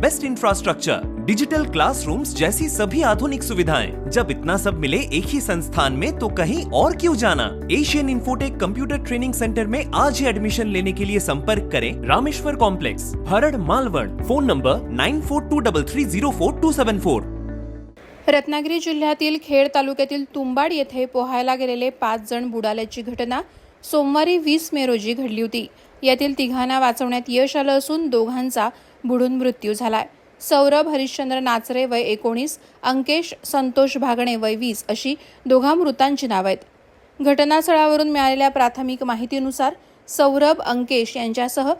best infrastructure digital classrooms जैसी सभी आधुनिक सुविधाएं। जब इतना सब मिले एक ही संस्थान में तो कहीं और क्यों जाना? Asian Infotech computer training centre में आज ही एडमिशन लेने के लिए संपर्क करें Rameshwar complex Bharad Malvan. Phone number nine four two double three zero four two seven four Ratnagiri जिल्ह्यातील खेड तालुक्यातील तुंबाड येथे पोहायला गेलेले पाच जण बुडाल्याची घटना सोमवारी वीस मे रोजी घडली होती. यातील तिघांना वाचवण्यात यश आलं असून दोघांचा बुडून मृत्यू झालाय. सौरभ हरिश्चंद्र नाचरे वय एकोणीस अंकेश संतोष भागणे वय वीस अशी दोघा मृतांची नावं आहेत. घटनास्थळावरून मिळालेल्या प्राथमिक माहितीनुसार सौरभ अंकेश यांच्यासह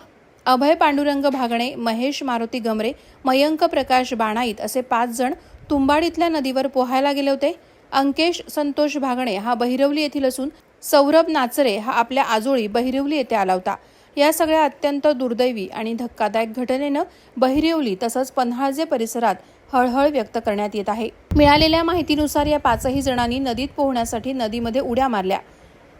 अभय पांडुरंग भागणे महेश मारुती गमरे मयंक प्रकाश बाणाईत असे पाच जण तुंबाड इथल्या नदीवर पोहायला गेले होते. अंकेश संतोष भागणे हा बहिरवली येथील असून सौरभ नाचरे हा आपल्या आजोळी बहिरवली येथे आला होता. या सगळ्या अत्यंत दुर्दैवी आणि धक्कादायक घटनेनं बहिरवली तसंच पन्हाळजे परिसरात हळहळ व्यक्त करण्यात येत आहे. मिळालेल्या माहितीनुसार या पाचही जणांनी नदीत पोहण्यासाठी नदीमध्ये उड्या मारल्या.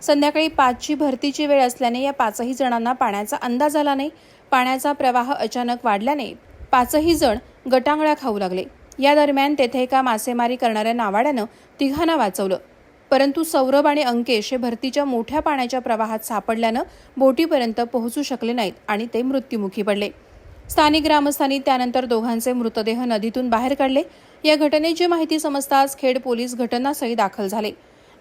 संध्याकाळी पाचची भरतीची वेळ असल्याने या पाचही जणांना पाण्याचा अंदाज आला नाही. पाण्याचा प्रवाह अचानक वाढल्याने पाचही जण गटांगळ्या खाऊ लागले. या दरम्यान तेथे एका मासेमारी करणाऱ्या नावाड्यानं तिघांना वाचवलं. परंतु सौरभ आणि अंकेश हे भरतीच्या मोठ्या पाण्याच्या प्रवाहात सापडल्यानं बोटीपर्यंत पोहोचू शकले नाहीत आणि ते मृत्युमुखी पडले. स्थानिक ग्रामस्थांनी त्यानंतर दोघांचे मृतदेह नदीतून बाहेर काढले. या घटनेची माहिती समजताच खेड पोलीस घटनास्थळी दाखल झाले.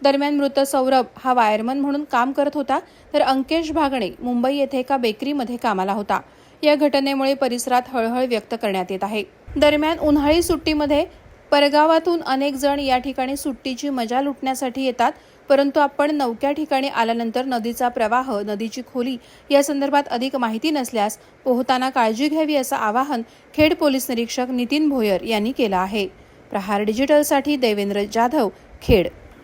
दरम्यान मृत सौरभ हा वायरमन म्हणून काम करत होता तर अंकेश भागणे मुंबई येथे एका बेकरीमध्ये कामाला होता. या घटनेमुळे परिसरात हळहळ व्यक्त करण्यात येत आहे. दरम्यान उन्हाळी सुट्टीमध्ये परगावातून अनेक जण या ठिकाणी सुट्टीची मजा लुटण्यासाठी येतात परंतु आपण नवक्या ठिकाणी आल्यानंतर नदीचा प्रवाह नदीची खोली या संदर्भात अधिक माहिती नसल्यास पोहताना काळजी घ्यावी असं आवाहन खेड पोलीस निरीक्षक नितीन भोयर यांनी केलं आहे. प्रहार डिजिटलसाठी देवेंद्र जाधव खेड.